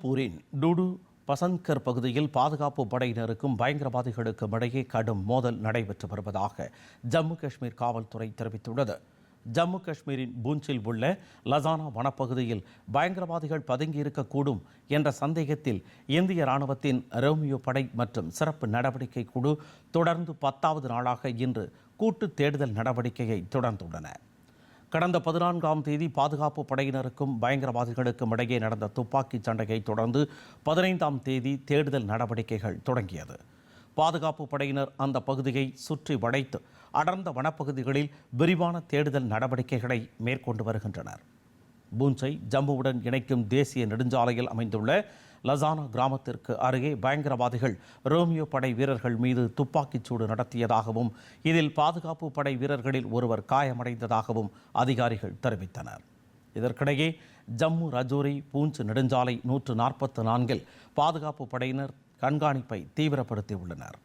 உதம்பூரின் டுடு பசந்த்கர் பகுதியில் பாதுகாப்பு படையினருக்கும் பயங்கரவாதிகளுக்கும் இடையே கடும் மோதல் நடைபெற்று வருவதாக ஜம்மு காஷ்மீர் காவல்துறை தெரிவித்துள்ளது. ஜம்மு காஷ்மீரின் பூஞ்சில் உள்ள லசானா வனப்பகுதியில் பயங்கரவாதிகள் பதுங்கியிருக்கக்கூடும் என்ற சந்தேகத்தில் இந்திய ராணுவத்தின் ரோமியோ படை மற்றும் சிறப்பு நடவடிக்கை குழு தொடர்ந்து பத்தாவது நாளாக இன்று கூட்டு தேடுதல் நடவடிக்கையை தொடர்ந்துள்ளன. கடந்த பதினான்காம் தேதி பாதுகாப்பு படையினருக்கும் பயங்கரவாதிகளுக்கும் இடையே நடந்த துப்பாக்கிச் சண்டையை தொடர்ந்து பதினைந்தாம் தேதி தேடுதல் நடவடிக்கைகள் தொடங்கியது. பாதுகாப்பு படையினர் அந்த பகுதியை சுற்றி வளைத்து அடர்ந்த வனப்பகுதிகளில் விரிவான தேடுதல் நடவடிக்கைகளை மேற்கொண்டு வருகின்றனர். பூஞ்சை ஜம்முவுடன் இணைக்கும் தேசிய நெடுஞ்சாலையில் அமைந்துள்ள லசானா கிராமத்திற்கு அருகே பயங்கரவாதிகள் ரோமியோ படை வீரர்கள் மீது துப்பாக்கிச் சூடு நடத்தியதாகவும் இதில் பாதுகாப்பு படை வீரர்களில் ஒருவர் காயமடைந்ததாகவும் அதிகாரிகள் தெரிவித்தனர். இதற்கிடையே ஜம்மு ரஜோரி பூஞ்ச் நெடுஞ்சாலை நூற்று நாற்பத்து நான்கில் பாதுகாப்பு படையினர் கண்காணிப்பை தீவிரப்படுத்தியுள்ளனர்.